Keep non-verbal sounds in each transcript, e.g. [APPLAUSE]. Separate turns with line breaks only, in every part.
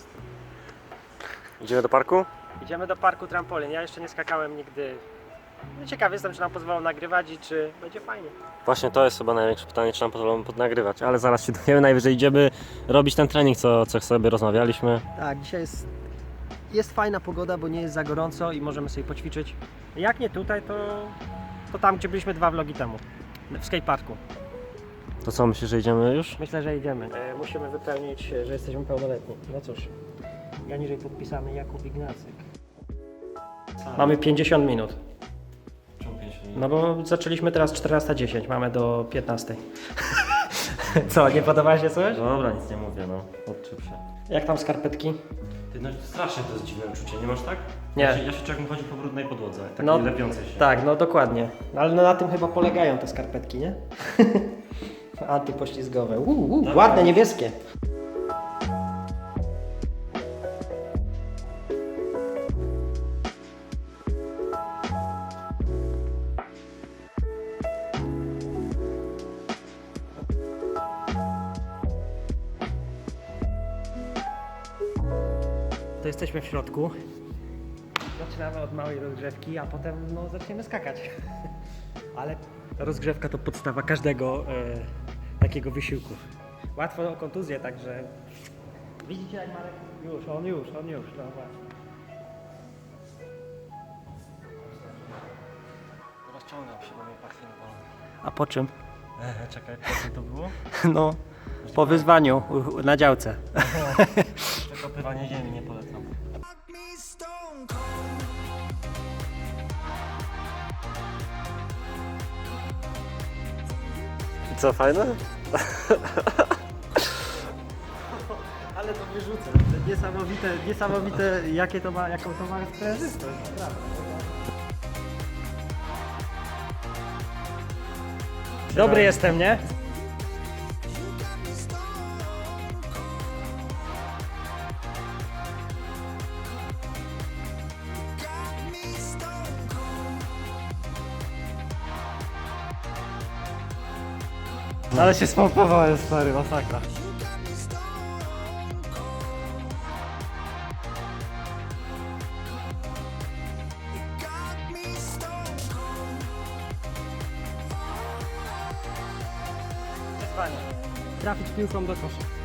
jest.
Idziemy do parku?
Idziemy do parku trampolin. Ja jeszcze nie skakałem nigdy. No, ciekaw jestem, czy nam pozwolą nagrywać i czy będzie fajnie.
Właśnie to jest chyba największe pytanie, czy nam pozwolą podnagrywać, ale zaraz się [LAUGHS] dowiemy, najwyżej idziemy robić ten trening, co, co sobie rozmawialiśmy.
Tak, dzisiaj jest, jest fajna pogoda, bo nie jest za gorąco i możemy sobie poćwiczyć. Jak nie tutaj, to, to tam, gdzie byliśmy dwa vlogi temu. W skateparku.
To co, myślisz, że idziemy już?
Myślę, że idziemy. E, musimy wypełnić, e, że jesteśmy pełnoletni. No cóż, ja niżej podpisany Jakub Ignacyk. Mamy 50 minut. No bo zaczęliśmy teraz 14.10, mamy do 15. [LAUGHS] Co, nie podoba się coś?
Dobra, nic nie mówię, no, odczep się.
Jak tam skarpetki?
Ty, no strasznie to jest dziwne uczucie, nie masz tak?
Nie.
Ja się, ja się czuję, jakbym chodził po brudnej podłodze, takiej
No,
lepiącej się.
Tak, no dokładnie. No, ale no na tym chyba polegają te skarpetki, nie? [LAUGHS] Antypoślizgowe. Uu, uu, ładne, niebieskie. To jesteśmy w środku. Zaczynamy od małej rozgrzewki, a potem no, zaczniemy skakać. Ale rozgrzewka to podstawa każdego e, takiego wysiłku. Łatwo o kontuzję, także widzicie jak Marek już, on już, on już, no właśnie.
Rozciągam się, bo mnie pachnie
A po czym?
Eee, czekaj, po czym to było? [LAUGHS]
No, po wyzwaniu u- na działce. [LAUGHS]
Przekopywanie ziemi nie polecam. Co, fajne?
Ale to wyrzucę. Niesamowite, niesamowite jakie to ma, jaką to ma sprężystość. Dobry jestem, nie? Ale się spompowałem, stary, masakra. Wyzwanie. Trafić piłką do kosza.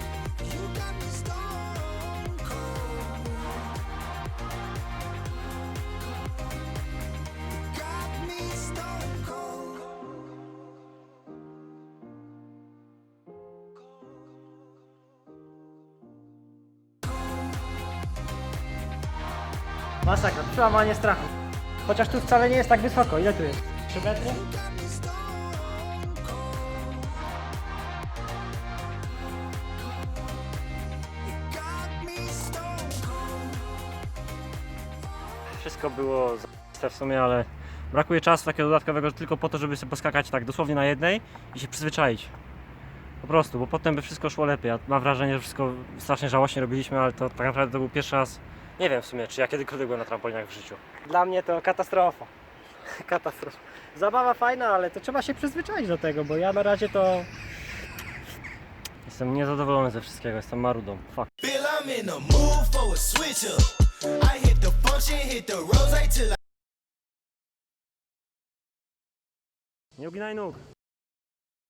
Masakra, przełamanie strachu. Chociaż tu wcale nie jest tak wysoko. Ile tu jest? 3 metry?
Wszystko było za w sumie, ale brakuje czasu takiego dodatkowego tylko po to, żeby sobie poskakać tak dosłownie na jednej i się przyzwyczaić. Po prostu, bo potem by wszystko szło lepiej. Ja mam wrażenie, że wszystko strasznie żałośnie robiliśmy, ale to tak naprawdę to był pierwszy raz. Nie wiem w sumie, czy ja kiedykolwiek byłem na trampolinach w życiu.
Dla mnie to katastrofa. [LAUGHS] Katastrofa. Zabawa fajna, ale to trzeba się przyzwyczaić do tego, bo ja na razie to
Jestem niezadowolony ze wszystkiego, jestem marudą. Fuck.
Feel I'm in the mood for a switch up. I hit the function, hit the rose till I
Nie uginaj nóg.